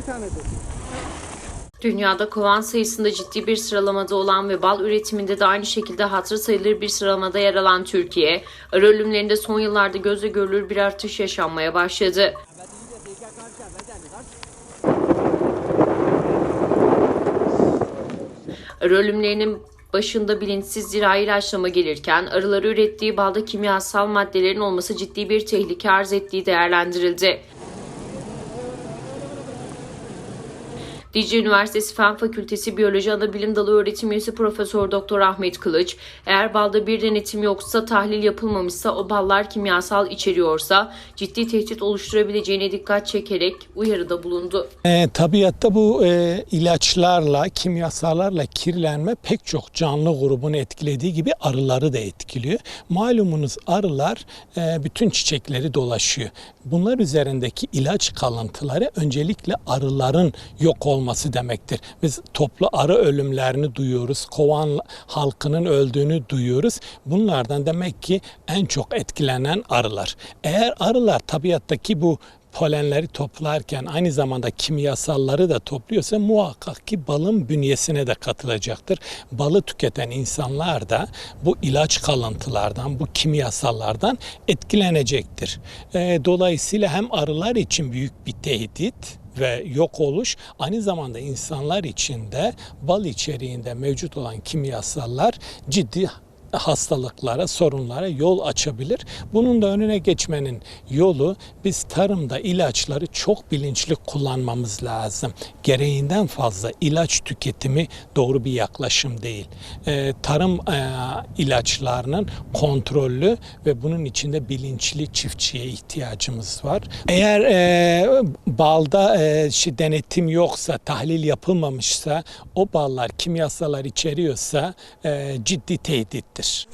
iki tanedir. Dünyada kovan sayısında ciddi bir sıralamada olan ve bal üretiminde de aynı şekilde hatırı sayılır bir sıralamada yer alan Türkiye, arı ölümlerinde son yıllarda gözle görülür bir artış yaşanmaya başladı. Arı ölümlerinin başında bilinçsiz zirai ilaçlama gelirken arıları ürettiği balda kimyasal maddelerin olması ciddi bir tehlike arz ettiği değerlendirildi. Dicle Üniversitesi Fen Fakültesi Biyoloji Anabilim Dalı Öğretim Üyesi Profesör Doktor Ahmet Kılıç, eğer balda bir denetim yoksa, tahlil yapılmamışsa, o ballar kimyasal içeriyorsa ciddi tehdit oluşturabileceğine dikkat çekerek uyarıda bulundu. E, tabiatta bu e, ilaçlarla, kimyasallarla kirlenme pek çok canlı grubunu etkilediği gibi arıları da etkiliyor. Malumunuz arılar e, bütün çiçekleri dolaşıyor. Bunlar üzerindeki ilaç kalıntıları öncelikle arıların yok olması demektir. Biz toplu arı ölümlerini duyuyoruz. Kovan halkının öldüğünü duyuyoruz. Bunlardan demek ki en çok etkilenen arılar. Eğer arılar tabiattaki bu polenleri toplarken aynı zamanda kimyasalları da topluyorsa muhakkak ki balın bünyesine de katılacaktır. Balı tüketen insanlar da bu ilaç kalıntılardan, bu kimyasallardan etkilenecektir. Dolayısıyla hem arılar için büyük bir tehdit ve yok oluş aynı zamanda insanlar için de bal içeriğinde mevcut olan kimyasallar ciddi hastalıklara, sorunlara yol açabilir. Bunun da önüne geçmenin yolu biz tarımda ilaçları çok bilinçli kullanmamız lazım. Gereğinden fazla ilaç tüketimi doğru bir yaklaşım değil. Ee, tarım e, ilaçlarının kontrollü ve bunun içinde bilinçli çiftçiye ihtiyacımız var. Eğer e, balda e, şey, denetim yoksa, tahlil yapılmamışsa, o ballar kimyasallar içeriyorsa e, ciddi tehdittir. practice.